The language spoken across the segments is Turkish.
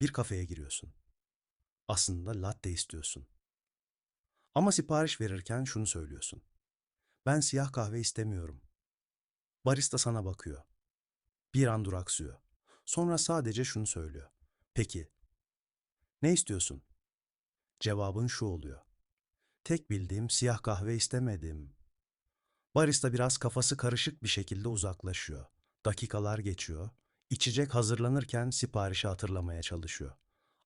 Bir kafeye giriyorsun. Aslında latte istiyorsun. Ama sipariş verirken şunu söylüyorsun. Ben siyah kahve istemiyorum. Barista sana bakıyor. Bir an duraksıyor. Sonra sadece şunu söylüyor. Peki, ne istiyorsun? Cevabın şu oluyor. Tek bildiğim siyah kahve istemedim. Barista biraz kafası karışık bir şekilde uzaklaşıyor. Dakikalar geçiyor. İçecek hazırlanırken siparişi hatırlamaya çalışıyor.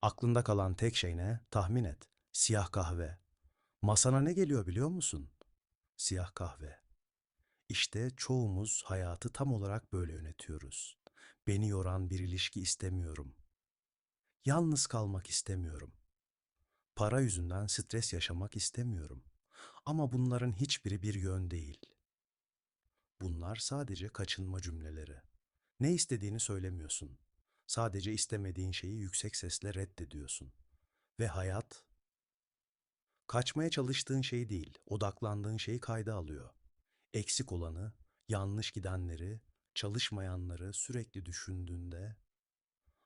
Aklında kalan tek şey ne? Tahmin et. Siyah kahve. Masana ne geliyor biliyor musun? Siyah kahve. İşte çoğumuz hayatı tam olarak böyle yönetiyoruz. Beni yoran bir ilişki istemiyorum. Yalnız kalmak istemiyorum. Para yüzünden stres yaşamak istemiyorum. Ama bunların hiçbiri bir yön değil. Bunlar sadece kaçınma cümleleri. Ne istediğini söylemiyorsun. Sadece istemediğin şeyi yüksek sesle reddediyorsun. Ve hayat kaçmaya çalıştığın şey değil, odaklandığın şeyi kayda alıyor. Eksik olanı, yanlış gidenleri, çalışmayanları sürekli düşündüğünde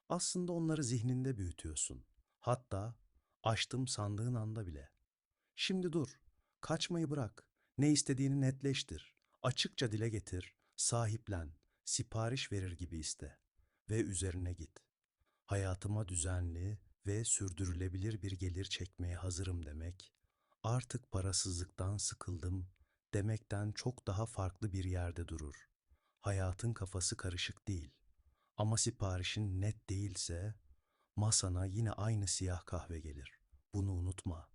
aslında onları zihninde büyütüyorsun. Hatta açtım sandığın anda bile. Şimdi dur. Kaçmayı bırak. Ne istediğini netleştir. Açıkça dile getir. Sahiplen. Sipariş verir gibi iste. Ve üzerine git. Hayatıma düzenli ve sürdürülebilir bir gelir çekmeye hazırım demek. Artık parasızlıktan sıkıldım demekten çok daha farklı bir yerde durur. Hayatın kafası karışık değil. Ama siparişin net değilse masana yine aynı siyah kahve gelir. Bunu unutma.